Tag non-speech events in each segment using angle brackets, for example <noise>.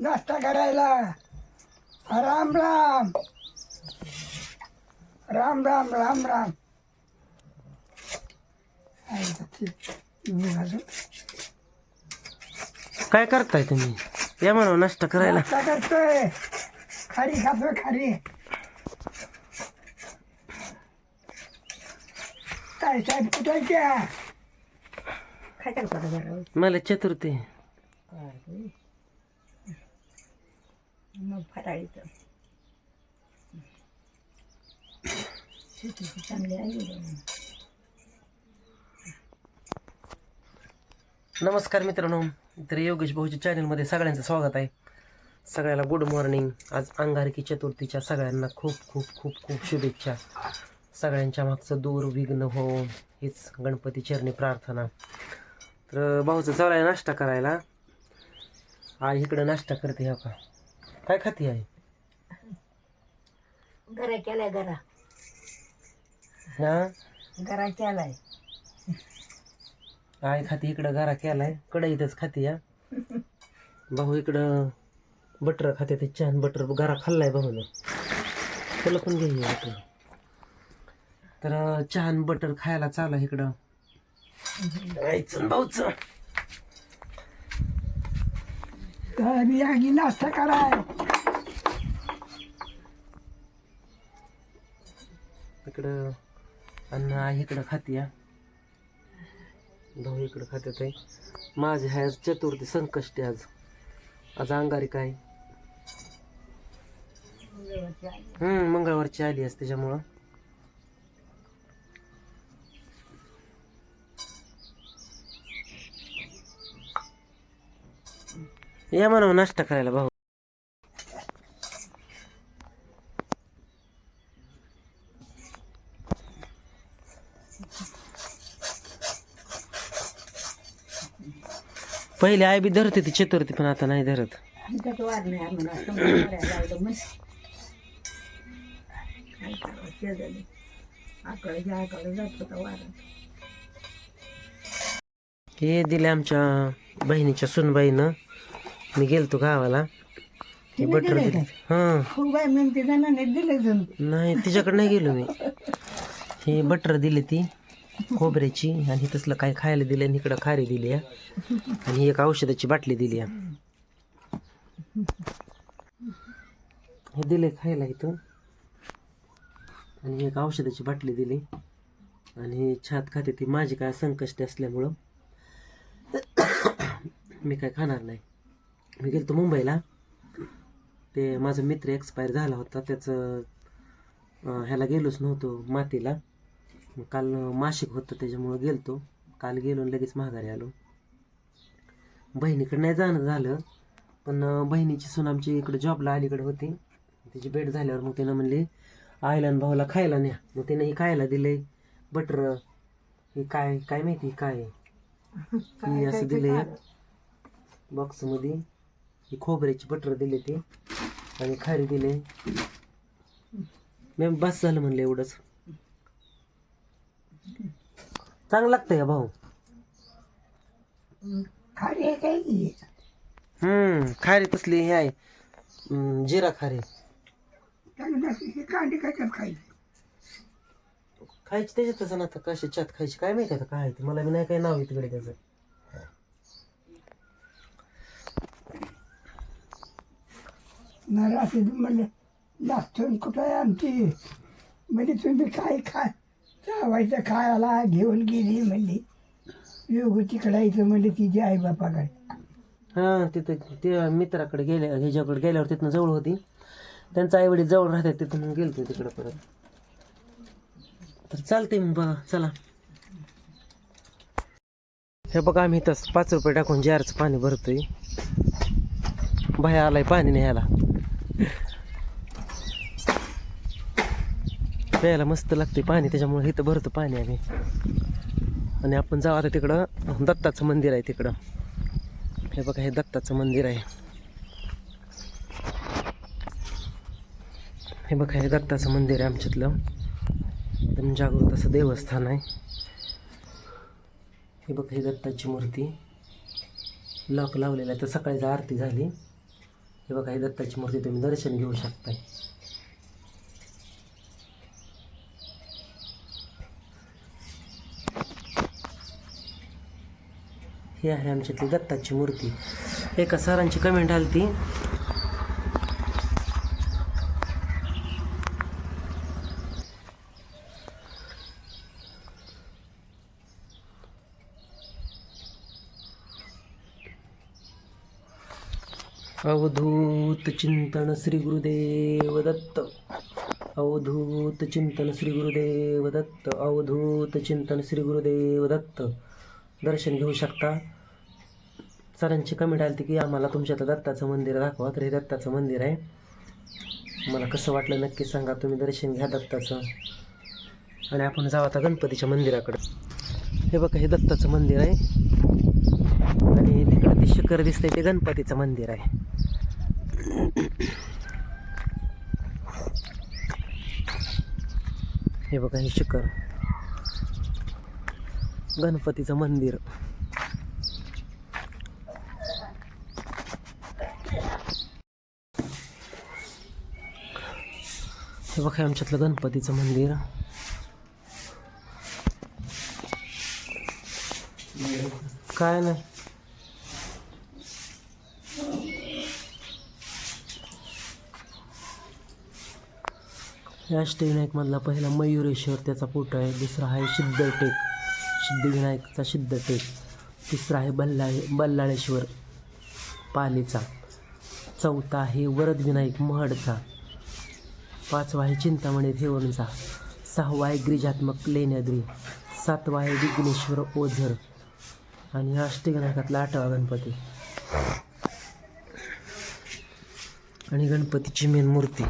नाश्ता करायला. राम राम. राम राम राम राम. काय करताय तुम्ही? या म्हणा नाश्ता करायला. नाश्ता करतोय. खारी खातोय खारी. काय साहेब कुठे त्या? काय करता जरा? मला चतुर्थी. मग फराळीचं शेतीची चांगली आहे नमस्कार मित्रांनो तर योगेश भाऊच्या चॅनलमध्ये सगळ्यांचं स्वागत आहे. सगळ्याला गुड मॉर्निंग आज अंगारकी चतुर्थीच्या सगळ्यांना खूप खूप खूप खूप शुभेच्छा. सगळ्यांच्या मागचं दूर विघ्न हो हीच गणपती चरणी प्रार्थना. तर भाऊचं चालू आहे नाश्ता करायला. आई इकडं नाश्ता करते हा का काय खाती आहे घरा केलाय घरा. हा? घरा केलाय. आई खाती इकडं गारा केलाय. कढईतच खाती या भाऊ इकडं बटर खाते ते छान बटर गारा खाल्लाय भाऊनं. त्याला पण घे बटर तर छान बटर खायला चाला इकडं. भाऊच तर आगी नाश्ता कराय इकडं अन्न आई इकडं खाते या भाऊ इकडं खात्यात आहे माझे आहे आज चतुर्थी संकष्टी आज आज अंगारी काय हम्म मंगळवारची आली आज त्याच्यामुळं या म्हणा नाश्ता करायला भाऊ. पहिले आई बी धरत होती चतुर्थी पण आता नाही धरत. हे दिले आमच्या बहिणीच्या सुनबाईनं. मी गेलतो गावाला. बटर दिले हां. खूप बाय म्हणते जणांनी दिले जण. नाही तिच्याकडे नाही गेलो मी. हे बटर दिली ती खोबऱ्याची आणि तसलं काय खायला दिलं आणि इकडं खारी दिली आणि एक औषधाची बाटली दिली हे. दिले खायला इथं आणि एक औषधाची बाटली दिली. आणि छात खाते ती. माझी काय संकष्टी असल्यामुळं मी काय खाणार नाही. मी गेलतो मुंबईला. ते माझा मित्र एक्सपायर झाला होता त्याचं ह्याला गेलोच नव्हतो मातीला. काल मासिक होतं त्याच्यामुळं गेलतो. काल गेलो लगेच माघारी आलो. बहिणीकडे नाही जाणं झालं पण बहिणीची सून आमची इकडे जॉबला अलीकडे होती. तिची भेट झाल्यावर मग तिनं म्हणली आईला आणि भाऊला खायला न्या. मग तिनं ही खायला दिले बटर हे काय काय माहिती काय? <laughs> ही असं दिले बॉक्समध्ये ही खोबऱ्याची बटर दिले ते आणि खारी दिले. मी बस झालं म्हणलं एवढंच. चांगलं लागतंय का भाऊ. खारी आहे काय? हम्म खारी तसली हे आहे. जिरा खारी. कांडी काय खायची? खायची त्याच्यातच ना आता कशाच्यात खायची काय माहिती आता काय ते. मला बी नाही काय नाव आहे तिकडे त्याचं. नाही रात्री म्हणले नाश्तून कुठं आहे आमची? म्हणजे तुम्ही काय खा चावायचं खायला घेऊन गेली म्हणली. योग तिकडायचं म्हणले तिची आई बापाकडे हां तिथं ते मित्राकडे गेले ह्याच्याकडे गेल्यावर तिथनं जवळ होती. त्यांचं आई वडील जवळ राहतात तिथून मग गेलते तिकडं परत. तर चालते मग बघा चला. हे बघा आम्ही इथं पाच रुपये टाकून जारचं पाणी भरतोय. बाहेर आलाय पाणी न्यायला. प्यायला मस्त लागते पाणी त्याच्यामुळे इथं भरतो पाणी आम्ही. आणि आपण जाऊ आता तिकडं दत्ताचं मंदिर आहे तिकडं. हे बघा हे दत्ताचं मंदिर आहे. हे बघा हे दत्ताचं मंदिर आहे आमच्यातलं. एकदम जागृत असं देवस्थान आहे. हे बघा ही दत्ताची मूर्ती. लॉक लावलेला आहे. तर सकाळी आरती झाली हे बघा ही दत्ताची मूर्ती तुम्ही दर्शन घेऊ शकताय. ही आहे आमच्यातली दत्ताची मूर्ती. एका सरांची कमेंट आली ती अवधूत चिंतन श्री गुरुदेव दत्त. अवधूत चिंतन श्री गुरुदेव दत्त. अवधूत चिंतन श्री गुरुदेव दत्त. दर्शन घेऊ शकता. सरांची कमेंट आली की आम्हाला तुमच्या दत्ताचं मंदिर दाखवा तर हे दत्ताचं मंदिर आहे. मला कसं वाटलं नक्की सांगा तुम्ही दर्शन घ्या दत्ताचं. आणि आपण जाऊ आता गणपतीच्या मंदिराकडे. हे बघा हे दत्ताचं मंदिर आहे. आणि तिकडे ते शिखर दिसतंय ते गणपतीचं मंदिर आहे. हे बघा हे शिखर. गणपतीचं मंदिर. हे बघा आमच्यातलं गणपतीचं मंदिर. काय नाही? या अष्टविनायकमधला पहिला मयुरेश्वर त्याचा फोटो आहे. दुसरा आहे सिद्धटेक. सिद्धिविनायकचा सिद्धटेक. तिसरा आहे बल्लाळे बल्लाळेश्वर पालीचा. चौथा आहे वरदविनायक महडचा. पाचवा आहे चिंतामणी देवणचा सहावा आहे गिरिजात्मक लेण्याद्री. सातवा आहे विघ्नेश्वर ओझर. आणि अष्टविनायकातला आठवा गणपती. आणि गणपतीची मेन मूर्ती.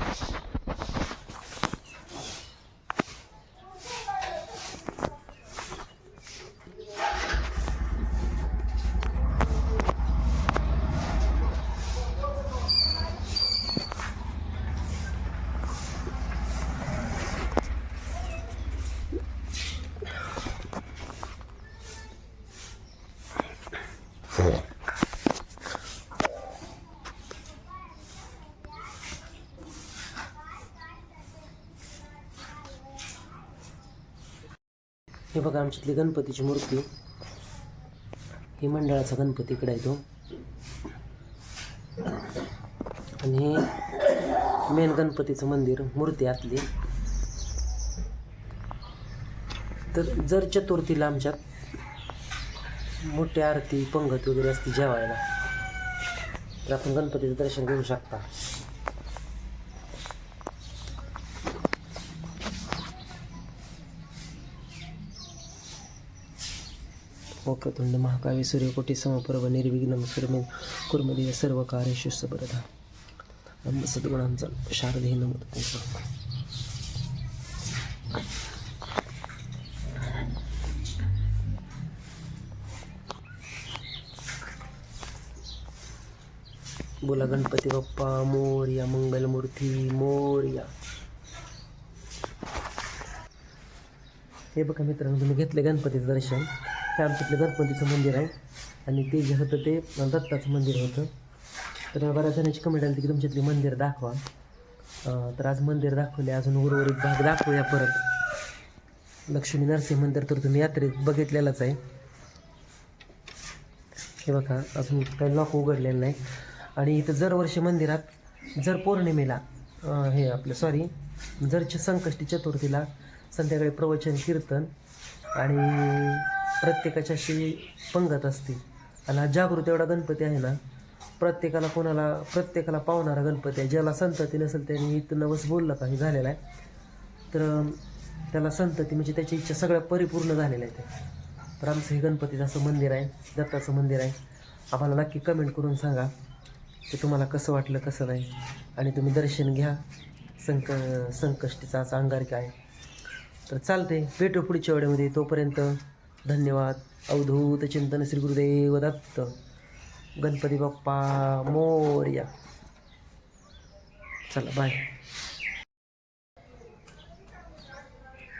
हे बघा आमच्यातली गणपतीची मूर्ती. ही मंडळाचा गणपती इकडे आहे तो. आणि हे मेन गणपतीचं मंदिर मूर्ती आतली. तर जर चतुर्थीला आमच्यात मोठी आरती पंगत वगैरे असते जेवायला तर आपण गणपतीचं दर्शन घेऊ शकता. वक्रतुंड महाकावी सूर्यकोटी समपर्व निर्विघ्न सुरमे कुर्मदेव सर्व कार्य सबरधा नम सद्गुणांचा शारदे नमत बोला गणपती बाप्पा मोर्या मंगलमूर्ती मोर्या. हे बघा मित्रांनो तुम्ही घेतले गणपतीचं दर्शन. हे आमच्यातलं गणपतीचं मंदिर आहे. आणि ते जे होतं ते दत्ताचं मंदिर होतं. तर बऱ्याच जणांची कमेंट आली की तुमच्यातली मंदिर दाखवा. तर आज मंदिर दाखवले अजून उर्वरित भाग दाखवूया परत. लक्ष्मी नरसिंह मंदिर तर तुम्ही यात्रेत बघितलेलंच आहे. हे बघा अजून काही लॉक उघडलेलं नाही. आणि इथं जर वर्षी मंदिरात जर पौर्णिमेला हे आपलं सॉरी जर च- संकष्टी चतुर्थीला संध्याकाळी प्रवचन कीर्तन आणि प्रत्येकाच्याशी अशी पंगत असते. आणि हा जागृत एवढा गणपती आहे ना प्रत्येकाला कोणाला प्रत्येकाला पावणारा गणपती आहे. ज्याला संतती नसेल त्याने इथं नवस बोललं काही झालेला आहे. तर त्याला संतती म्हणजे त्याची इच्छा सगळ्या परिपूर्ण झालेल्या आहेत. तर आमचं हे गणपतीचं असं मंदिर आहे दत्ताचं मंदिर आहे. आम्हाला नक्की कमेंट करून सांगा की तुम्हाला कसं वाटलं कसं नाही. आणि तुम्ही दर्शन घ्या. संक संकष्टीचा असा अंगारकी आहे. तर चालते भेटू पुढच्या वेळेमध्ये. तोपर्यंत धन्यवाद. अवधूत चिंतन श्री गुरुदेव दत्त. गणपती बाप्पा मोर्या. चला बाय